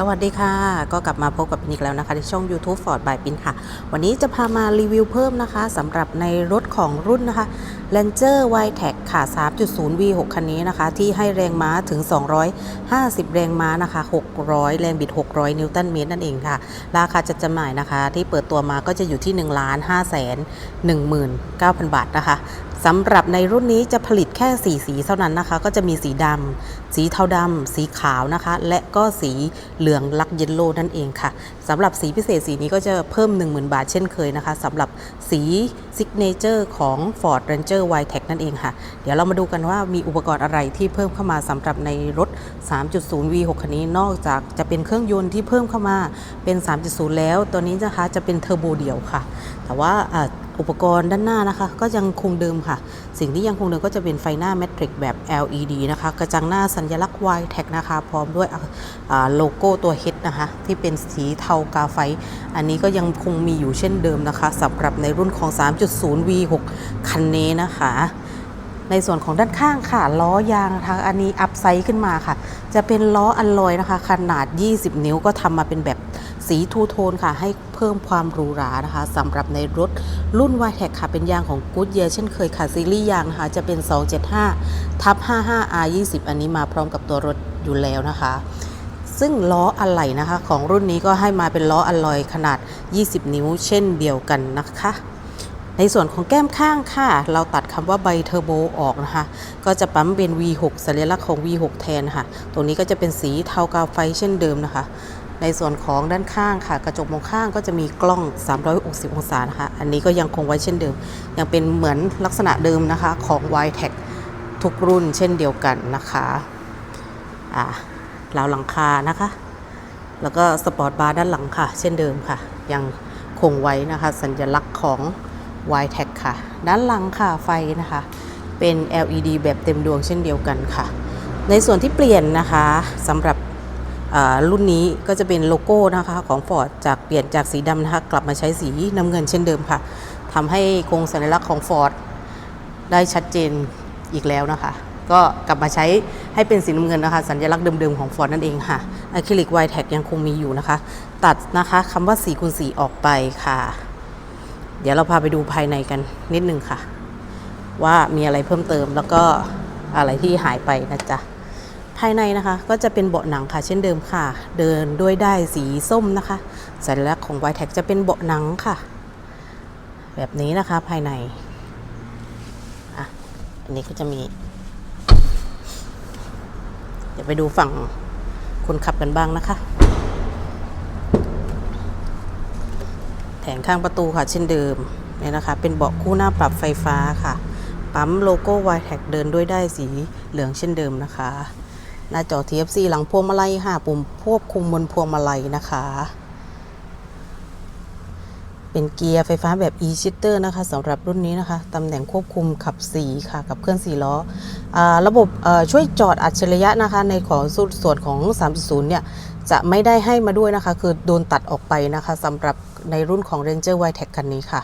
สวัสดีค่ะ ก็กลับมาพบกับปินอีกแล้วนะคะ ที่ช่อง YouTube Ford by ปินค่ะ วันนี้จะพามารีวิวเพิ่มนะคะสำหรับในรถของรุ่นนะคะ Ranger y t e c ค่ะ 3.0 V6 คันนี้นะคะ ที่ให้แรงม้าถึง 250 แรงม้านะคะ 600 แรงบิด 600 นิวตันเมตรนั่นเองค่ะ ราคาจัดจำหน่ายนะคะ ที่เปิดตัวมาก็จะอยู่ที่ 1 5 1 9 0 0 0 บาทนะคะสำหรับในรุ่นนี้จะผลิตแค่4สีเท่านั้นนะคะ ก็จะมีสีดำสีเทาดำสีขาวนะคะ และก็สีเหลืองลักเยลโล่นั่นเองค่ะสำหรับสีพิเศษสีนี้ก็จะเพิ่ม 10,000 บาทเช่นเคยนะคะสำหรับสีซิกเนเจอร์ของ Ford Ranger y t e c นั่นเองค่ะ เดี๋ยวเรามาดูกันว่ามีอุปกรณ์อะไรที่เพิ่มเข้ามาสำหรับในรถ 3.0 V6 คันนี้นอกจากจะเป็นเครื่องยนต์ที่เพิ่มเข้ามาเป็น 3.0 แล้ว ตัวนี้นะคะจะเป็นเทอร์โบเดี่ยวค่ะ แต่ว่า อุปกรณ์ด้านหน้านะคะ ก็ยังคงเดิมค่ะ สิ่งที่ยังคงเดิมก็จะเป็นไฟหน้าแมทริกแบบ LED นะคะ กระจังหน้าสัญลักษณ์ y t e c นะคะ พร้อมด้วยโลโก้ตัว H นะคะ ที่เป็นสีเทากาไฟ อันนี้ก็ยังคงมีอยู่เช่นเดิมนะคะสำหรับในรุ่นของ 3.0 V6 คันนี้นะคะในส่วนของด้านข้างค่ะ ล้อยางนะคะอันนี้อัพไซด์ขึ้นมาค่ะ จะเป็นล้ออัลลอยนะคะ ขนาด 20 นิ้วก็ทำมาเป็นแบบ สีทูโทนค่ะ ให้เพิ่มความหรูหรานะคะสำหรับในรถรุ่น y t e c ค่ะ เป็นยางของ Goodyear เช่นเคยค่ะ ซีรีส์ยางนะคะ จะเป็น 275ทับ 55 R20 อันนี้มาพร้อมกับตัวรถอยู่แล้วนะคะซึ่งล้ออะไหล่นะคะของรุ่นนี้ก็ให้มาเป็นล้ออะลอยขนาด 20 นิ้วเช่นเดียวกันนะคะ ในส่วนของแก้มข้างค่ะ เราตัดคำว่าใบเทอร์โบออกนะคะ ก็จะปั๊มเป็น V6 สัญลักษณ์ของ V6 แทนค่ะ ตรงนี้ก็จะเป็นสีเทากาวไฟเช่นเดิมนะคะ ในส่วนของด้านข้างค่ะ กระจกมองข้างก็จะมีกล้อง 360 องศานะคะ อันนี้ก็ยังคงไว้เช่นเดิม ยังเป็นเหมือนลักษณะเดิมนะคะของ y t e c ทุกรุ่นเช่นเดียวกันนะคะอ่าราวหลังคานะคะ แล้วก็สปอร์ตบาร์ด้านหลังค่ะ เช่นเดิมค่ะ ยังคงไว้นะคะ สัญลักษณ์ของ y t e c ค่ะ ด้านหลังค่ะไฟนะคะ เป็น LED แบบเต็มดวงเช่นเดียวกันค่ะ ในส่วนที่เปลี่ยนนะคะสำหรับ รุ่นนี้ก็จะเป็นโลโก้นะคะของ Ford จากเปลี่ยนจากสีดำนะคะกลับมาใช้สีน้ำเงินเช่นเดิมค่ะทำให้โครงสัญลักษณ์ของ Ford ได้ชัดเจนอีกแล้วนะคะ ก็กลับมาใช้ให้เป็นสีน้ำเงินนะคะ สัญลักษณ์เดิมๆของ Ford นั่นเองค่ะอะคริลิก y t e c ยังคงมีอยู่นะคะ ตัดนะคะคำว่าสีคูณสีออกไปค่ะ เดี๋ยวเราพาไปดูภายในกันนิดนึงค่ะ ว่ามีอะไรเพิ่มเติมแล้วก็อะไรที่หายไปนะจ๊ะ ภายในนะคะก็จะเป็นเบาะหนังค่ะเช่นเดิมค่ะ เดินด้วยได้สีส้มนะคะสัญลักษณ์ของ y t e c จะเป็นเบาะหนังค่ะ แบบนี้นะคะภายในอะอันนี้ก็จะมี เดี๋ยวไปดูฝั่งคนขับกันบ้างนะคะ แผงข้างประตูค่ะเช่นเดิมเนี่ยนะคะ เป็นเบาะคู่หน้าปรับไฟฟ้าค่ะ ปั๊มโลโก้ y t e c เดินด้วยได้สีเหลืองเช่นเดิมนะคะ หน้าจอ TFC หลังพวงมาลัยค่ะปุ่มควบคุมบนพวงมาลัยนะคะ เป็นเกียร์ไฟฟ้าแบบ e-shifter นะคะสำหรับรุ่นนี้นะคะตำแหน่งควบคุมขับ 4 ค่ะ กับเคลื่อน4ล้ออระบบช่วยจอดอัจฉริยะนะคะ ในของส่วนของ 3.0 เนี่ย จะไม่ได้ให้มาด้วยนะคะ คือโดนตัดออกไปนะคะสำหรับในรุ่นของ Ranger y t e c คันนี้ค่ะ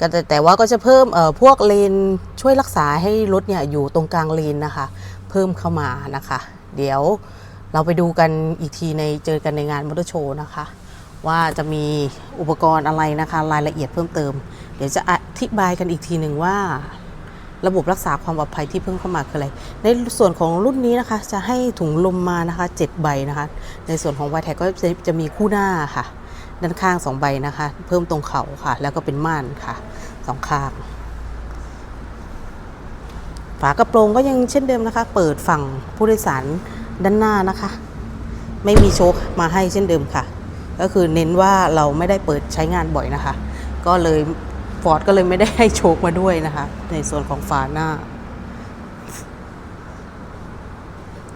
ก็แต่แต่ว่าก็จะเพิ่มเอ่อพวกเลนช่วยรักษาให้รถเนี่ยอยู่ตรงกลางเลนนะคะ เพิ่มเข้ามานะคะ เดี๋ยวเราไปดูกันอีกทีในเจอกันในงานมอเตอร์โชว์นะคะ ว่าจะมีอุปกรณ์อะไรนะคะ รายละเอียดเพิ่มเติม เดี๋ยวจะอธิบายกันอีกทีหนึ่งว่า ระบบรักษาความปลอดภัยที่เพิ่มเข้ามาคืออะไร ในส่วนของรุ่นนี้นะคะ จะให้ถุงลมมานะคะ7ใบนะคะ ในส่วนของ y t e c ก็จะมีคู่หน้าค่ะ ด้านข้าง2ใบนะคะ เพิ่มตรงเข่าค่ะ แล้วก็เป็นม่านค่ะสองข้าง ฝากระโปรงก็ยังเช่นเดิมนะคะ เปิดฝั่งผู้โดยสารด้านหน้านะคะ ไม่มีโชคมาให้เช่นเดิมค่ะ ก็คือเน้นว่าเราไม่ได้เปิดใช้งานบ่อยนะคะ ก็เลยฟอร์ดก็เลยไม่ได้ให้โชคมาด้วยนะคะ ในส่วนของฝาหน้า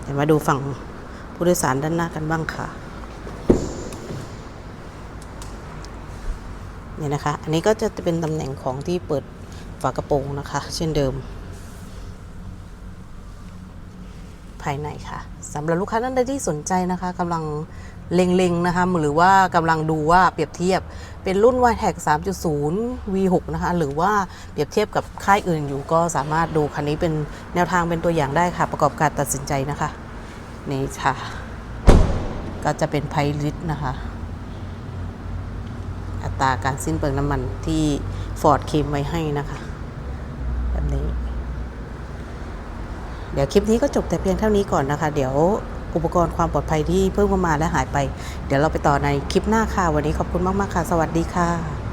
เดี๋ยวมาดูฝั่งผู้โดยสารด้านหน้ากันบ้างค่ะ เนี่ยนะคะ อันนี้ก็จะเป็นตำแหน่งของที่เปิดฝากระโปรงนะคะ เช่นเดิม ภายในค่ะสำหรับลูกค้าท่านใดที่สนใจนะคะกำลังเล็งๆนะคะหรือว่ากำลังดูว่าเปรียบเทียบเป็นรุ่น y t e c 3.0 V6 นะคะหรือว่าเปรียบเทียบกับค่ายอื่นอยู่ก็สามารถดูคันนี้เป็นแนวทางเป็นตัวอย่างได้ค่ะ ประกอบการตัดสินใจนะคะนี่ค่ะ ก็จะเป็นไพลิตนะคะ ตราการสิ้นเปลืองน้ำมันที่ฟอร์ดเคลมไว้ให้นะคะแบบนี้ เดี๋ยวคลิปนี้ก็จบแต่เพียงเท่านี้ก่อนนะคะ เดี๋ยวอุปกรณ์ความปลอดภัยที่เพิ่มเข้ามาและหายไป เดี๋ยวเราไปต่อในคลิปหน้าค่ะ วันนี้ขอบคุณมาก ๆ ค่ะ สวัสดีค่ะ